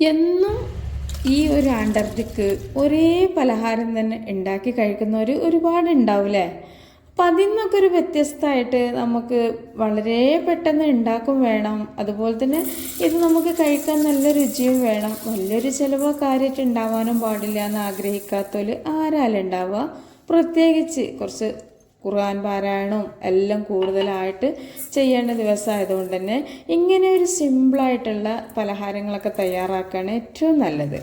എന്നും ഈ ഒരു ആണ്ടർജിക്ക് ഒരേ പലഹാരം തന്നെ ഉണ്ടാക്കി കഴിക്കുന്നവർ ഒരുപാട് ഉണ്ടാവില്ലേ? അപ്പം അതിൽ നിന്നൊക്കെ ഒരു വ്യത്യസ്തമായിട്ട് നമുക്ക് വളരെ പെട്ടെന്ന് ഉണ്ടാക്കും വേണം. അതുപോലെ തന്നെ ഇത് നമുക്ക് കഴിക്കാൻ നല്ല രുചിയും വേണം. വലിയൊരു ചിലവോ കാര്യമായിട്ട് ഉണ്ടാവാനും പാടില്ല എന്ന് ആഗ്രഹിക്കാത്തവർ ആരാലും ഉണ്ടാവുക? പ്രത്യേകിച്ച് കുറച്ച് ഖുർആൻ പാരായണവും എല്ലാം കൂടുതലായിട്ട് ചെയ്യേണ്ട ദിവസമായതുകൊണ്ട് തന്നെ ഇങ്ങനെ ഒരു സിമ്പിളായിട്ടുള്ള പലഹാരങ്ങളൊക്കെ തയ്യാറാക്കുകയാണ് ഏറ്റവും നല്ലത്.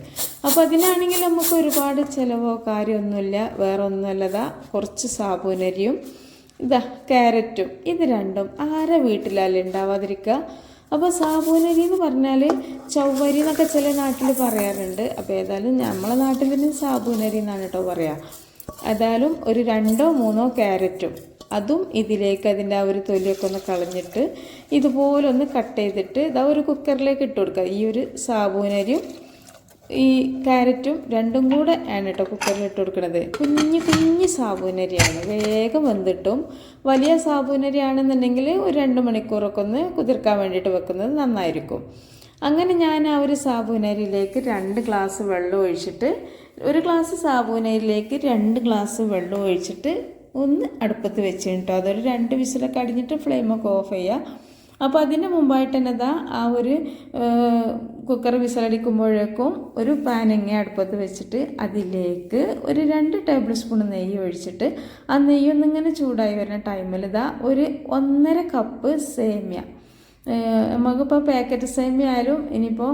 അപ്പോൾ അതിനാണെങ്കിൽ നമുക്ക് ഒരുപാട് ചിലവോ കാര്യമൊന്നുമില്ല. വേറെ ഒന്നുമല്ലതാ കുറച്ച് സാബൂനരിയും ഇതാ ക്യാരറ്റും ഇത് രണ്ടും ആരെ വീട്ടിലല്ല ഉണ്ടാവാതിരിക്കുക? അപ്പോൾ സാബൂനരി എന്ന് പറഞ്ഞാൽ ചൗവരി എന്നൊക്കെ ചില നാട്ടിൽ പറയാറുണ്ട്. അപ്പോൾ ഏതായാലും നമ്മളെ നാട്ടിൽ പിന്നെ സാബൂനരി എന്നാണ് കേട്ടോ പറയുക ഏതായാലും ഒരു രണ്ടോ മൂന്നോ ക്യാരറ്റും. അതും ഇതിലേക്ക് അതിന്റെ ആ ഒരു തൊലിയൊക്കെ ഒന്ന് കളഞ്ഞിട്ട് ഇതുപോലെ ഒന്ന് കട്ട് ചെയ്തിട്ട് ഇതാ ഒരു കുക്കറിലേക്ക് ഇട്ട് കൊടുക്കുക. ഈ ഒരു സാബൂനരിയും ഈ ക്യാരറ്റും രണ്ടും കൂടെ ആണ് കേട്ടോ കുക്കറിൽ ഇട്ട് കൊടുക്കുന്നത് കുഞ്ഞു കുഞ്ഞു സാബൂനരിയാണ്. വേഗം വെന്തിട്ടും വലിയ സാബൂനരിയാണെന്നുണ്ടെങ്കിൽ ഒരു രണ്ട് മണിക്കൂറൊക്കെ ഒന്ന് കുതിർക്കാൻ വേണ്ടിയിട്ട് വെക്കുന്നത് നന്നായിരിക്കും. അങ്ങനെ ഞാൻ ആ ഒരു സാബൂനരിയിലേക്ക് രണ്ട് ഗ്ലാസ് വെള്ളം ഒഴിച്ചിട്ട് ഒരു ഗ്ലാസ് സാബൂനയിലേക്ക് രണ്ട് ഗ്ലാസ് വെള്ളം ഒഴിച്ചിട്ട് ഒന്ന് അടുപ്പത്ത് വെച്ച് കേട്ടോ അതൊരു രണ്ട് വിസിലൊക്കെ അടിഞ്ഞിട്ട് ഫ്ലെയിമൊക്കെ ഓഫ് ചെയ്യുക അപ്പോൾ അതിന് മുമ്പായിട്ട് തന്നെ ഇതാ ആ ഒരു കുക്കർ വിസലടിക്കുമ്പോഴേക്കും ഒരു പാനങ്ങ അടുപ്പത്ത് വെച്ചിട്ട് അതിലേക്ക് ഒരു രണ്ട് ടേബിൾ സ്പൂൺ നെയ്യ് ഒഴിച്ചിട്ട് ആ നെയ്യൊന്നിങ്ങനെ ചൂടായി വരുന്ന ടൈമിൽ ഇതാ ഒരു ഒന്നര കപ്പ് സേമിയ. നമുക്കിപ്പോൾ പാക്കറ്റ് സേമിയ ആയാലും ഇനിയിപ്പോൾ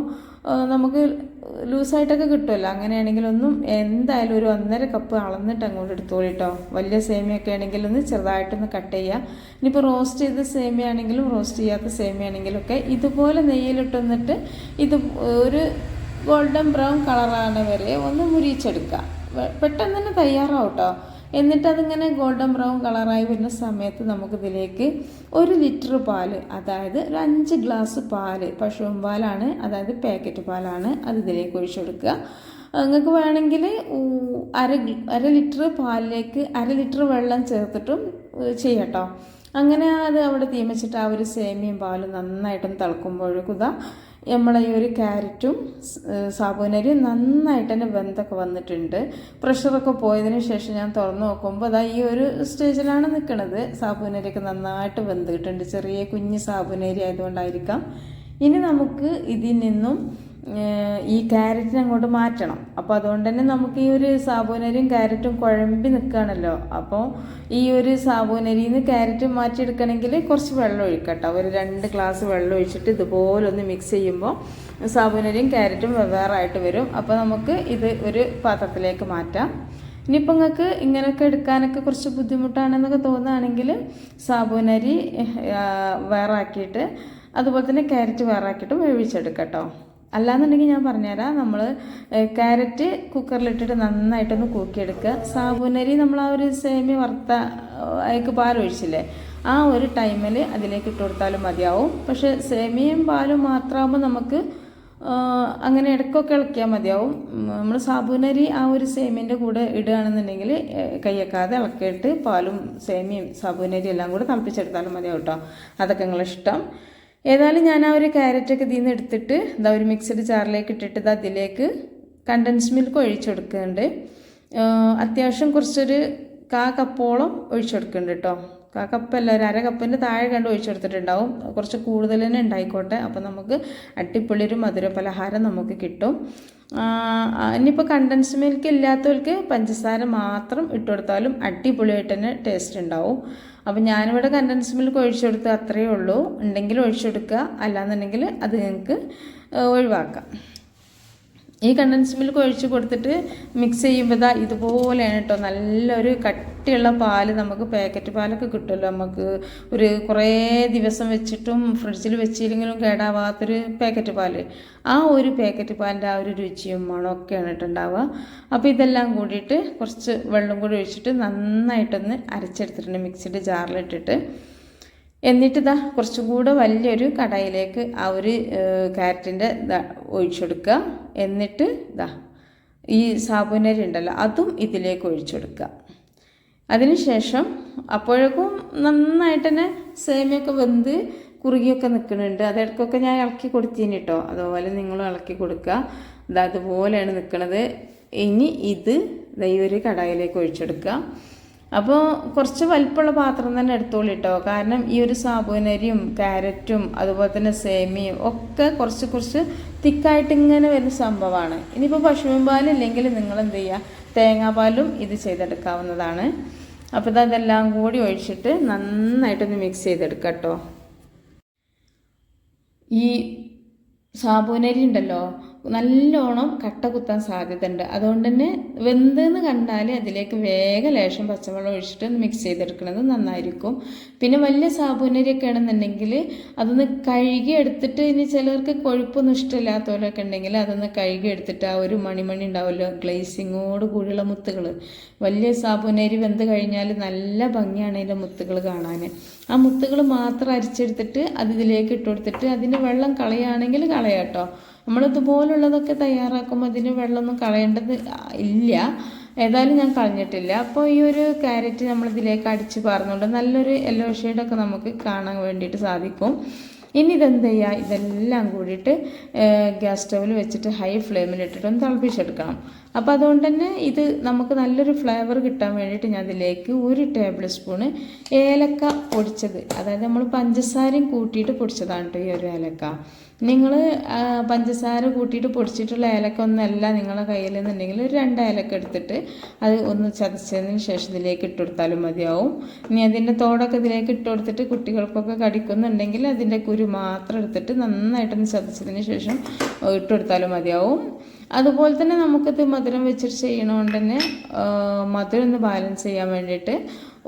നമുക്ക് ലൂസായിട്ടൊക്കെ കിട്ടുമല്ലോ. അങ്ങനെയാണെങ്കിൽ ഒന്നും എന്തായാലും ഒരു ഒന്നര കപ്പ് അളന്നിട്ട് അങ്ങോട്ട് എടുത്തോളൂ കേട്ടോ വലിയ സേമിയൊക്കെ ആണെങ്കിൽ ഒന്ന് ചെറുതായിട്ടൊന്ന് കട്ട് ചെയ്യുക ഇനിയിപ്പോൾ റോസ്റ്റ് ചെയ്ത സേമിയാണെങ്കിലും റോസ്റ്റ് ചെയ്യാത്ത സേമിയാണെങ്കിലും ഒക്കെ ഇതുപോലെ നെയ്യിലിട്ടൊന്നിട്ട് ഇത് ഒരു ഗോൾഡൻ ബ്രൗൺ കളറാണ് വരെ ഒന്ന് മുരിച്ചെടുക്കുക പെട്ടെന്ന് തന്നെ തയ്യാറാവും കേട്ടോ എന്നിട്ട് അതിങ്ങനെ ഗോൾഡൻ ബ്രൗൺ കളറായി വരുന്ന സമയത്ത് നമുക്കിതിലേക്ക് ഒരു ലിറ്റർ പാൽ അതായത് ഒരു അഞ്ച് ഗ്ലാസ് പാൽ പശുവും പാലാണ് അതായത് പാക്കറ്റ് പാലാണ് അത് ഇതിലേക്ക് ഒഴിച്ചു കൊടുക്കുക നിങ്ങൾക്ക് വേണമെങ്കിൽ അര അര ലിറ്റർ പാലിലേക്ക് അര ലിറ്റർ വെള്ളം ചേർത്തിട്ടും ചെയ്യട്ടോ. അങ്ങനെ അത് അവിടെ തീമച്ചിട്ട് ആ ഒരു സേമിയും പാലും നന്നായിട്ടൊന്ന് തിളക്കുമ്പോഴേക്കും ഇതാ നമ്മളെ ഈ ഒരു ക്യാരറ്റും സാബൂനരിയും നന്നായിട്ട് തന്നെ വെന്തൊക്കെ വന്നിട്ടുണ്ട്. പ്രഷറൊക്കെ പോയതിന് ശേഷം ഞാൻ തുറന്ന് നോക്കുമ്പോൾ അതാ ഈ ഒരു സ്റ്റേജിലാണ് നിൽക്കുന്നത് സാബൂനരിയൊക്കെ നന്നായിട്ട് വെന്തിട്ടുണ്ട് ചെറിയ കുഞ്ഞ് സാബൂനരി ആയതുകൊണ്ടായിരിക്കാം. ഇനി നമുക്ക് ഇതിൽ നിന്നും ഈ ക്യാരറ്റിനെ അങ്ങോട്ട് മാറ്റണം. അപ്പോൾ അതുകൊണ്ട് തന്നെ നമുക്ക് ഈ ഒരു സാബൂനരിയും ക്യാരറ്റും കുഴമ്പി നിൽക്കുകയാണല്ലോ അപ്പോൾ ഈ ഒരു സാബൂനരിയിൽ നിന്ന് ക്യാരറ്റ് മാറ്റിയെടുക്കണമെങ്കിൽ കുറച്ച് വെള്ളം ഒഴിക്കട്ടോ. ഒരു രണ്ട് ഗ്ലാസ് വെള്ളം ഒഴിച്ചിട്ട് ഇതുപോലെ ഒന്ന് മിക്സ് ചെയ്യുമ്പോൾ സാബൂനരിയും ക്യാരറ്റും വെവ്വേറായിട്ട് വരും. അപ്പോൾ നമുക്ക് ഇത് ഒരു പാത്രത്തിലേക്ക് മാറ്റാം. ഇനിയിപ്പോൾ നിങ്ങൾക്ക് ഇങ്ങനെയൊക്കെ എടുക്കാനൊക്കെ കുറച്ച് ബുദ്ധിമുട്ടാണെന്നൊക്കെ തോന്നുകയാണെങ്കിൽ സാബൂനരി വേറാക്കിയിട്ട് അതുപോലെ തന്നെ ക്യാരറ്റ് വേറാക്കിയിട്ട് വേവിച്ചെടുക്കട്ടോ. കേട്ടോ അല്ലാന്നുണ്ടെങ്കിൽ ഞാൻ പറഞ്ഞുതരാം. നമ്മൾ ക്യാരറ്റ് കുക്കറിലിട്ടിട്ട് നന്നായിട്ടൊന്ന് കൂക്കിയെടുക്കുക. സാബുനരി നമ്മൾ ആ ഒരു സേമി വറുത്ത അതിലേക്ക് പാലൊഴിച്ചില്ലേ ആ ഒരു ടൈമിൽ അതിലേക്ക് ഇട്ട് കൊടുത്താലും മതിയാവും. പക്ഷേ സേമിയയും പാലും മാത്രമാകുമ്പോൾ നമുക്ക് അങ്ങനെ ഇടയ്ക്കൊക്കെ ഇളക്കിയാൽ മതിയാവും. നമ്മൾ സാബുനരി ആ ഒരു സേമിന്റെ കൂടെ ഇടുകയാണെന്നുണ്ടെങ്കിൽ കയ്യേക്കാതെ ഇളക്കിയിട്ട് പാലും സേമിയും സാബുനരി എല്ലാം കൂടെ തിളപ്പിച്ചെടുത്താലും മതിയാവും കേട്ടോ അതൊക്കെ നിങ്ങളിഷ്ടം ഏതായാലും ഞാൻ ആ ഒരു ക്യാരറ്റൊക്കെ ഇതിൽ നിന്ന് എടുത്തിട്ട് ഇതാ ഒരു മിക്സഡ് ജാറിലേക്ക് ഇട്ടിട്ട് ഇത് അതിലേക്ക് കണ്ടൻസ് മിൽക്ക് ഒഴിച്ചു കൊടുക്കുന്നുണ്ട്. അത്യാവശ്യം കുറച്ചൊരു കാ കപ്പോളം ഒഴിച്ചു കൊടുക്കുന്നുണ്ട് കേട്ടോ കാ കപ്പല്ല ഒരു അര കപ്പിന്റെ താഴെ കണ്ട് ഒഴിച്ചു കൊടുത്തിട്ടുണ്ടാവും. കുറച്ച് കൂടുതൽ തന്നെ ഉണ്ടായിക്കോട്ടെ. അപ്പോൾ നമുക്ക് അട്ടിപ്പൊളി ഒരു മധുര പലഹാരം നമുക്ക് കിട്ടും. ഇനിയിപ്പോൾ കണ്ടൻസ് മിൽക്ക് ഇല്ലാത്തവർക്ക് പഞ്ചസാര മാത്രം ഇട്ട് കൊടുത്താലും അടിപൊളിയായിട്ട് തന്നെ ടേസ്റ്റ് ഉണ്ടാവും. അപ്പോൾ ഞാനിവിടെ കണ്ടൻസ് മിൽക്ക് ഒഴിച്ചു കൊടുത്ത് അത്രയേ ഉള്ളൂ. ഉണ്ടെങ്കിൽ ഒഴിച്ചു കൊടുക്കുക. അല്ലാന്നുണ്ടെങ്കിൽ അത് നിങ്ങൾക്ക് ഒഴിവാക്കാം. ഈ കണ്ടൻസ് മിൽക്ക് ഒഴിച്ച് കൊടുത്തിട്ട് മിക്സ് ചെയ്യുമ്പോൾ ഇതാ ഇതുപോലെയാണ് കേട്ടോ നല്ലൊരു കട്ടിയുള്ള പാൽ നമുക്ക് പാക്കറ്റ് പാലൊക്കെ കിട്ടുമല്ലോ. നമുക്ക് ഒരു കുറേ ദിവസം വെച്ചിട്ടും ഫ്രിഡ്ജിൽ വെച്ചില്ലെങ്കിലും കേടാവാത്തൊരു പാക്കറ്റ് പാൽ. ആ ഒരു പാക്കറ്റ് പാലിന്റെ ആ ഒരു രുചിയും മണമൊക്കെയാണ് ഇട്ടുണ്ടാവുക അപ്പോൾ ഇതെല്ലാം കൂടിയിട്ട് കുറച്ച് വെള്ളം കൂടി ഒഴിച്ചിട്ട് നന്നായിട്ടൊന്ന് അരച്ചെടുത്തിട്ടുണ്ട് മിക്സിയുടെ ജാറിലിട്ടിട്ട്. എന്നിട്ട് ഇതാ കുറച്ചും കൂടെ വലിയൊരു കടായിലേക്ക് ആ ഒരു ക്യാരറ്റിന്റെ ഒഴിച്ചെടുക്കുക. എന്നിട്ട് ഇതാ ഈ സാബുനരി ഉണ്ടല്ലോ അതും ഇതിലേക്ക് ഒഴിച്ചെടുക്കുക. അതിനുശേഷം അപ്പോഴേക്കും നന്നായിട്ട് തന്നെ സേമിയൊക്കെ വെന്ത് കുറുകിയൊക്കെ നിൽക്കുന്നുണ്ട് അതിടക്കൊക്കെ ഞാൻ ഇളക്കി കൊടുത്തിന് കേട്ടോ അതുപോലെ നിങ്ങളും ഇളക്കി കൊടുക്കുക ഇത് അതുപോലെയാണ് നിൽക്കുന്നത് ഇനി ഇത് ഒരു കടായിലേക്ക് ഒഴിച്ചെടുക്കുക അപ്പോൾ കുറച്ച് വലിപ്പമുള്ള പാത്രം തന്നെ എടുത്തോളൂ കേട്ടോ കാരണം ഈ ഒരു സാബുനരിയും ക്യാരറ്റും അതുപോലെ തന്നെ സേമിയും ഒക്കെ കുറച്ച് കുറച്ച് തിക്കായിട്ട് ഇങ്ങനെ വരുന്ന സംഭവമാണ്. ഇനിയിപ്പോൾ പശുവിൻ പാലില്ലെങ്കിൽ നിങ്ങൾ എന്ത് ചെയ്യുക തേങ്ങാപ്പാലും ഇത് ചെയ്തെടുക്കാവുന്നതാണ്. അപ്പോൾ ഇത് അതെല്ലാം കൂടി ഒഴിച്ചിട്ട് നന്നായിട്ടൊന്ന് മിക്സ് ചെയ്തെടുക്കാം കേട്ടോ ഈ സാബൂനരി ഉണ്ടല്ലോ നല്ലോണം കട്ട കുത്താൻ സാധ്യതയുണ്ട്. അതുകൊണ്ട് തന്നെ വെന്തെന്ന് കണ്ടാൽ അതിലേക്ക് വേഗം ലേശം പച്ചവെള്ളം ഒഴിച്ചിട്ട് മിക്സ് ചെയ്തെടുക്കുന്നത് നന്നായിരിക്കും. പിന്നെ വലിയ സാബുനരിയൊക്കെ ആണെന്നുണ്ടെങ്കിൽ അതൊന്ന് കഴുകി എടുത്തിട്ട് ഇനി ചിലർക്ക് കൊഴുപ്പൊന്നും ഇഷ്ടമില്ലാത്തവരൊക്കെ ഉണ്ടെങ്കിൽ അതൊന്ന് കഴുകി എടുത്തിട്ട് ആ ഒരു മണിമണി ഉണ്ടാവുമല്ലോ ഗ്ലേസിങ്ങോട് കൂടിയുള്ള മുത്തുകൾ വലിയ സാബുനരി വെന്ത് കഴിഞ്ഞാൽ നല്ല ഭംഗിയാണ് അതിന്റെ മുത്തുകൾ കാണാൻ ആ മുത്തുകൾ മാത്രം അരിച്ചെടുത്തിട്ട് അത് ഇതിലേക്ക് ഇട്ട് കൊടുത്തിട്ട് അതിന്റെ വെള്ളം കളയുകയാണെങ്കിൽ കളയാട്ടോ നമ്മളിതുപോലുള്ളതൊക്കെ തയ്യാറാക്കുമ്പോൾ അതിന് വെള്ളമൊന്നും കളയേണ്ടത് ഇല്ല. ഏതായാലും ഞാൻ കളഞ്ഞിട്ടില്ല അപ്പോൾ ഈ ഒരു ക്യാരറ്റ് നമ്മളിതിലേക്ക് അടിച്ച് പാർന്നുകൊണ്ട് നല്ലൊരു യെല്ലോ ഷെയ്ഡൊക്കെ നമുക്ക് കാണാൻ വേണ്ടിയിട്ട് സാധിക്കും. ഇനി ഇതെന്ത് ചെയ്യുക? ഇതെല്ലാം കൂടിയിട്ട് ഗ്യാസ് സ്റ്റൗവിൽ വെച്ചിട്ട് ഹൈ ഒന്ന് തിളപ്പിച്ചെടുക്കണം. അപ്പോൾ അതുകൊണ്ട് തന്നെ ഇത് നമുക്ക് നല്ലൊരു ഫ്ലേവർ കിട്ടാൻ വേണ്ടിയിട്ട് ഞാൻ അതിലേക്ക് ഒരു ടേബിൾ സ്പൂണ് ഏലക്ക പൊടിച്ചത്. അതായത് നമ്മൾ പഞ്ചസാരയും കൂട്ടിയിട്ട് പൊടിച്ചതാണ് കേട്ടോ ഈ ഒരു ഏലക്ക. നിങ്ങൾ പഞ്ചസാര കൂട്ടിയിട്ട് പൊടിച്ചിട്ടുള്ള ഏലക്ക ഒന്നല്ല നിങ്ങളുടെ കയ്യിൽ നിന്നുണ്ടെങ്കിൽ ഒരു രണ്ട് ഏലക്ക എടുത്തിട്ട് അത് ഒന്ന് ചതച്ചതിന് ശേഷം ഇതിലേക്ക് ഇട്ട് കൊടുത്താലും മതിയാവും. ഇനി അതിന്റെ തോടൊക്കെ ഇതിലേക്ക് ഇട്ട് കൊടുത്തിട്ട് കുട്ടികൾക്കൊക്കെ കടിക്കുന്നുണ്ടെങ്കിൽ അതിന്റെ കുരു മാത്രം എടുത്തിട്ട് നന്നായിട്ടൊന്ന് ചതച്ചതിന് ശേഷം ഇട്ട് കൊടുത്താലും മതിയാവും. അതുപോലെ തന്നെ നമുക്കിത് മധുരം വെച്ചിട്ട് ചെയ്യണതുകൊണ്ട് തന്നെ മധുരം ഒന്ന് ബാലൻസ് ചെയ്യാൻ വേണ്ടിയിട്ട്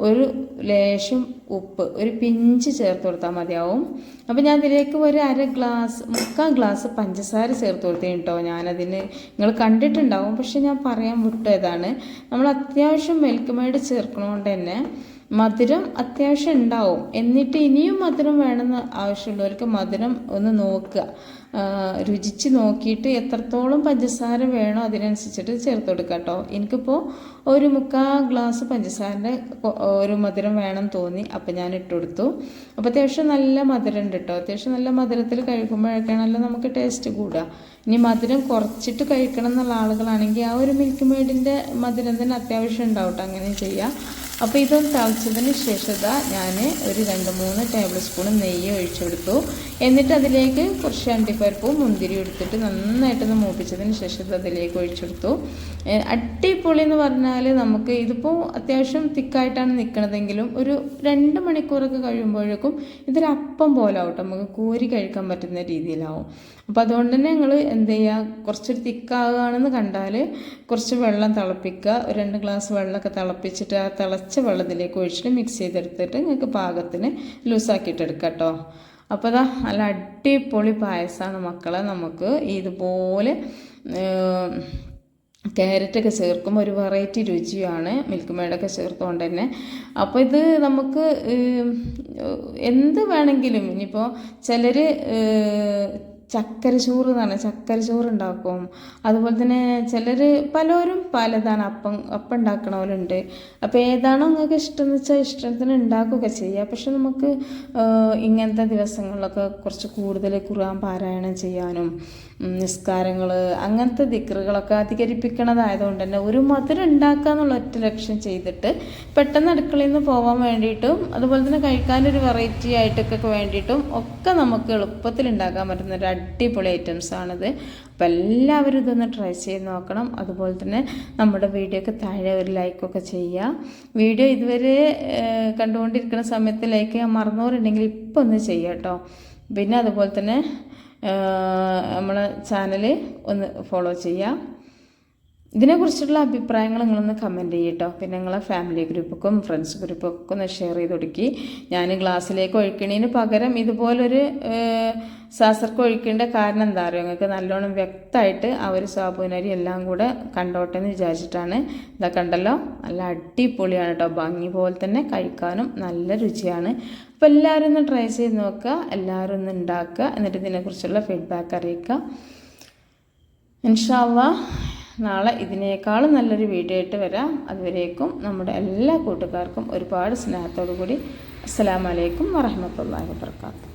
ഒരു ലേശം ഉപ്പ് ഒരു പിഞ്ച് ചേർത്ത് കൊടുത്താൽ മതിയാവും. അപ്പോൾ ഞാൻ ഇതിലേക്ക് ഒരു അര ഗ്ലാസ് മുക്കാൽ ഗ്ലാസ് പഞ്ചസാര ചേർത്ത് കൊടുത്തേ കേട്ടോ ഞാനതിന് നിങ്ങൾ കണ്ടിട്ടുണ്ടാവും പക്ഷെ ഞാൻ പറയാൻ വിട്ടതാണ്. നമ്മൾ അത്യാവശ്യം മിൽക്ക് മെയ്ഡ് ചേർക്കണോണ്ട് തന്നെ മധുരം അത്യാവശ്യം ഉണ്ടാവും. എന്നിട്ട് ഇനിയും മധുരം വേണമെന്ന് ആവശ്യമുള്ളവർക്ക് മധുരം ഒന്ന് നോക്കുക. രുചിച്ച് നോക്കിയിട്ട് എത്രത്തോളം പഞ്ചസാര വേണോ അതിനനുസരിച്ചിട്ട് ചേർത്ത് കൊടുക്കുക കേട്ടോ. എനിക്കിപ്പോൾ ഒരു മുക്കാൽ ഗ്ലാസ് പഞ്ചസാരന്റെ ഒരു മധുരം വേണം തോന്നി അപ്പോൾ ഞാൻ ഇട്ട് കൊടുത്തു. അപ്പോൾ അത്യാവശ്യം നല്ല മധുരം ഉണ്ട് കേട്ടോ. അത്യാവശ്യം നല്ല മധുരത്തിൽ കഴിക്കുമ്പോഴൊക്കെയാണല്ലോ നമുക്ക് ടേസ്റ്റ് കൂടുക. ഇനി മധുരം കുറച്ചിട്ട് കഴിക്കണം എന്നുള്ള ആളുകളാണെങ്കിൽ ആ ഒരു മിൽക്ക് മെയ്ഡിന്റെ മധുരം തന്നെ അത്യാവശ്യം ഉണ്ടാവട്ടെ അങ്ങനെ ചെയ്യാം. അപ്പോൾ ഇതൊന്ന് തിളച്ചതിന് ശേഷം ഞാൻ ഒരു രണ്ട് മൂന്ന് ടേബിൾ സ്പൂൺ നെയ്യ് ഒഴിച്ചെടുത്തു എന്നിട്ട് അതിലേക്ക് കുറച്ച് അണ്ടിപ്പരിപ്പും മുന്തിരി എടുത്തിട്ട് നന്നായിട്ടൊന്ന് മൂപ്പിച്ചതിന് ശേഷം അതിലേക്ക് ഒഴിച്ചെടുത്തു. അടിപൊളി എന്ന് പറഞ്ഞാൽ നമുക്ക് ഇതിപ്പോൾ അത്യാവശ്യം തിക്കായിട്ടാണ് നിൽക്കണതെങ്കിലും ഒരു രണ്ട് മണിക്കൂറൊക്കെ കഴിയുമ്പോഴേക്കും ഇതൊരു അപ്പം പോലെ ആവട്ടെ നമുക്ക് കോരി കഴിക്കാൻ പറ്റുന്ന രീതിയിലാവും. അപ്പോൾ അതുകൊണ്ട് തന്നെ ഞങ്ങൾ എന്ത് ചെയ്യുക കുറച്ചൊരു തിക്കാകുകയാണെന്ന് കണ്ടാൽ കുറച്ച് വെള്ളം തിളപ്പിക്കുക ഒരു രണ്ട് ഗ്ലാസ് വെള്ളമൊക്കെ തിളപ്പിച്ചിട്ട് ആ തിളച്ച വെള്ളത്തിലേക്ക് ഒഴിച്ചിട്ട് മിക്സ് ചെയ്തെടുത്തിട്ട് നിങ്ങൾക്ക് പാകത്തിന് ലൂസാക്കിയിട്ട് എടുക്കാം കേട്ടോ. അപ്പോൾ അതാ നല്ല അടിപൊളി പായസമാണ് മക്കളെ നമുക്ക് ഇതുപോലെ ക്യാരറ്റൊക്കെ ചേർക്കുമ്പോൾ ഒരു വെറൈറ്റി രുചിയാണ് മിൽക്ക് മേഡൊക്കെ ചേർത്തുകൊണ്ട് തന്നെ. അപ്പോൾ ഇത് നമുക്ക് എന്ത് വേണമെങ്കിലും ഇനിയിപ്പോൾ ചിലർ ചക്കര ചോറ് എന്ന് പറഞ്ഞാൽ ചക്കര ചോറ് ഉണ്ടാക്കും അതുപോലെ തന്നെ ചിലർ പലരും പലതാണ്. അപ്പം അപ്പം ഉണ്ടാക്കണവരുണ്ട് അപ്പോൾ ഏതാണോ നിങ്ങൾക്ക് ഇഷ്ടം എന്ന് വെച്ചാൽ ഇഷ്ടത്തിന് ഉണ്ടാക്കുകയൊക്കെ ചെയ്യുക പക്ഷെ നമുക്ക് ഇങ്ങനത്തെ ദിവസങ്ങളിലൊക്കെ കുറച്ച് കൂടുതൽ ഖുർആൻ പാരായണം ചെയ്യാനും നിസ്കാരങ്ങൾ അങ്ങനത്തെ ദിക്കറുകളൊക്കെ അധികരിപ്പിക്കണതായതുകൊണ്ട് തന്നെ ഒരു മധുരം ഉണ്ടാക്കുക എന്നുള്ള ഒറ്റ ലക്ഷ്യം ചെയ്തിട്ട് പെട്ടെന്ന് അടുക്കളയിൽ നിന്ന് പോകാൻ വേണ്ടിയിട്ടും അതുപോലെ തന്നെ കഴിക്കാനൊരു വെറൈറ്റി ആയിട്ടൊക്കെ വേണ്ടിയിട്ടും ഒക്കെ നമുക്ക് എളുപ്പത്തിൽ ഉണ്ടാക്കാൻ പറ്റുന്ന ഒരു അടിപൊളി ഐറ്റംസ് ആണിത്. അപ്പം എല്ലാവരും ഇതൊന്ന് ട്രൈ ചെയ്ത് നോക്കണം. അതുപോലെ തന്നെ നമ്മുടെ വീഡിയോക്ക് താഴെ ഒരു ലൈക്കൊക്കെ ചെയ്യുക വീഡിയോ ഇതുവരെ കണ്ടുകൊണ്ടിരിക്കുന്ന സമയത്ത് ലൈക്ക് ചെയ്യാൻ മറന്നവരുണ്ടെങ്കിൽ ഇപ്പം ഒന്ന് ചെയ്യാം കേട്ടോ പിന്നെ അതുപോലെ തന്നെ നമ്മളെ ചാനൽ ഒന്ന് ഫോളോ ചെയ്യുക ഇതിനെക്കുറിച്ചുള്ള അഭിപ്രായങ്ങൾ നിങ്ങളൊന്ന് കമന്റ് ചെയ്യട്ടോ. പിന്നെ നിങ്ങളെ ഫാമിലി ഗ്രൂപ്പൊക്കെ ഫ്രണ്ട്സ് ഗ്രൂപ്പൊക്കെ ഒന്ന് ഷെയർ ചെയ്ത് കൊടുക്കി. ഞാൻ ഗ്ലാസ്സിലേക്ക് ഒഴിക്കണതിന് പകരം ഇതുപോലൊരു സാസർക്ക് ഒഴിക്കേണ്ട കാരണം എന്താ പറയുക നിങ്ങൾക്ക് നല്ലോണം വ്യക്തമായിട്ട് ആ ഒരു സാബുനരി എല്ലാം കൂടെ കണ്ടോട്ടെ എന്ന് വിചാരിച്ചിട്ടാണ്. ഇതാ കണ്ടല്ലോ? നല്ല അടിപൊളിയാണ് കേട്ടോ ഭംഗി പോലെ തന്നെ കഴിക്കാനും നല്ല രുചിയാണ്. അപ്പോൾ എല്ലാവരും ഒന്ന് ട്രൈ ചെയ്ത് നോക്കുക. എല്ലാവരും ഒന്ന് ഉണ്ടാക്കുക. എന്നിട്ട് ഇതിനെക്കുറിച്ചുള്ള ഫീഡ്ബാക്ക് അറിയിക്കുക. ഇൻഷാല്ല നാളെ ഇതിനേക്കാളും നല്ലൊരു വീഡിയോ ആയിട്ട് വരാം. അതുവരേക്കും നമ്മുടെ എല്ലാ കൂട്ടുകാർക്കും ഒരുപാട് സ്നേഹത്തോടു കൂടി അസ്സാം വലൈക്കും വറഹമത്തല്ലാ വാബർക്കാത്തു